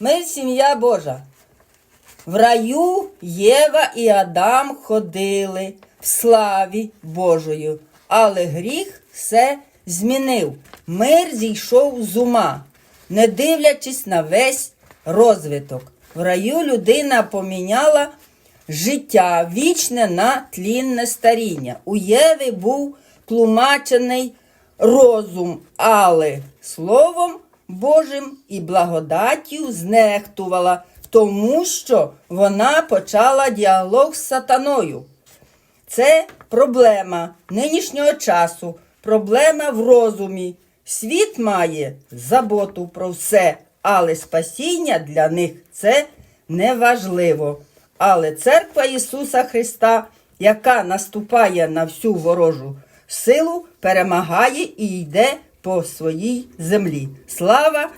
Ми сім'я Божа. В раю Єва і Адам ходили в славі Божою, але гріх все змінив. Мир зійшов з ума, не дивлячись на весь розвиток. В раю людина поміняла життя вічне на тлінне старіння. У Єви був тлумачений розум, але Словом Божим і благодаттю знехтувала, тому що вона почала діалог з сатаною. Це проблема нинішнього часу, проблема в розумі. Світ має заботу про все, але спасіння для них це неважливо. Але церква Ісуса Христа, яка наступає на всю ворожу силу, перемагає і йде по своїй землі. Слава